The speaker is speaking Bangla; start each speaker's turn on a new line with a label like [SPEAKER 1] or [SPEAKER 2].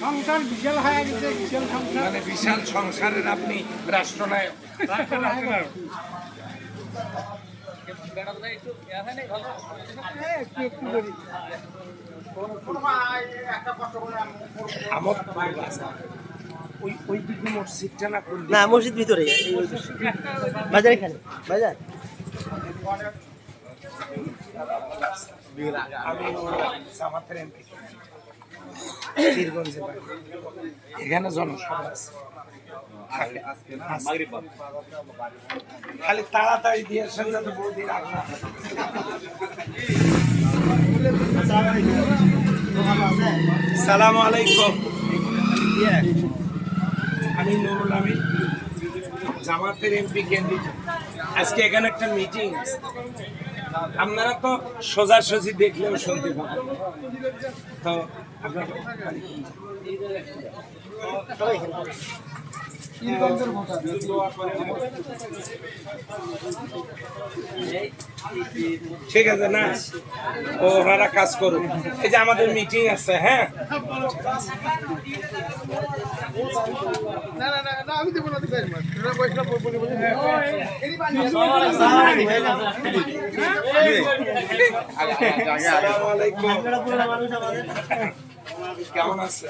[SPEAKER 1] সংসার বিশাল হয়ে গেছে বিশাল সংসার।
[SPEAKER 2] মানে বিশাল সংসারের আপনি রাষ্ট্রনায়ক।
[SPEAKER 1] এই একটু একটু করি।
[SPEAKER 2] আমোদ বাজার ওই ওই দিকে মসজিদটা না
[SPEAKER 3] না মসজিদ ভিতরে। বাজার এখানে বাজার।
[SPEAKER 2] আমি। এখানে খালি তাড়াতাড়ি দিয়ে। সালাম আলাইকুম আমি নুরুল আমিন, জামাতের এমপি ক্যান্ডিডেট আজকে এখানে একটা মিটিং আপনারা তো সোজাসুজি দেখলেও শুনতে তো? ঠিক আছে, না? ওনারা কাজ করুন এই যে আমাদের মিটিং আছে হ্যাঁ?
[SPEAKER 1] আমি দেবো না দিবেন তোরা পয়সা বলি বলি।
[SPEAKER 2] আসসালামু আলাইকুম। কেমন আছে